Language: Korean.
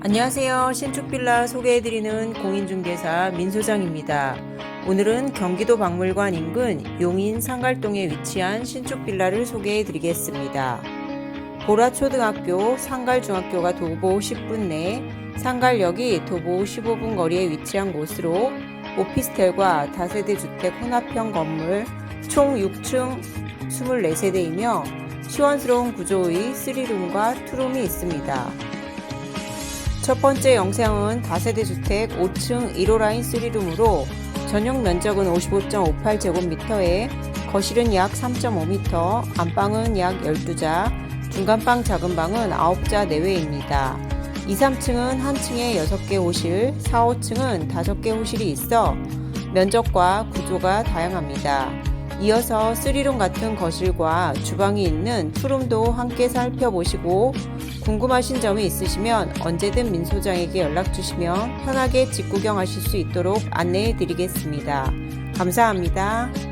안녕하세요. 신축빌라 소개해드리는 공인중개사 민소장입니다. 오늘은 경기도 박물관 인근 용인 상갈동에 위치한 신축빌라를 소개해드리겠습니다. 보라초등학교, 상갈중학교가 도보 10분 내, 상갈역이 도보 15분 거리에 위치한 곳으로 오피스텔과 다세대 주택 혼합형 건물 총 6층 24세대이며 시원스러운 구조의 3룸과 2룸이 있습니다. 첫 번째 영상은 다세대 주택 5층 1호 라인 3룸으로 전용 면적은 55.58제곱미터에 거실은 약 3.5m, 안방은 약 12자, 중간방 작은 방은 9자 내외입니다. 2, 3층은 한 층에 6개 호실, 4, 5층은 5개 호실이 있어 면적과 구조가 다양합니다. 이어서 3룸 같은 거실과 주방이 있는 투룸도 함께 살펴보시고 궁금하신 점이 있으시면 언제든 민 소장에게 연락 주시면 편하게 집 구경하실 수 있도록 안내해 드리겠습니다. 감사합니다.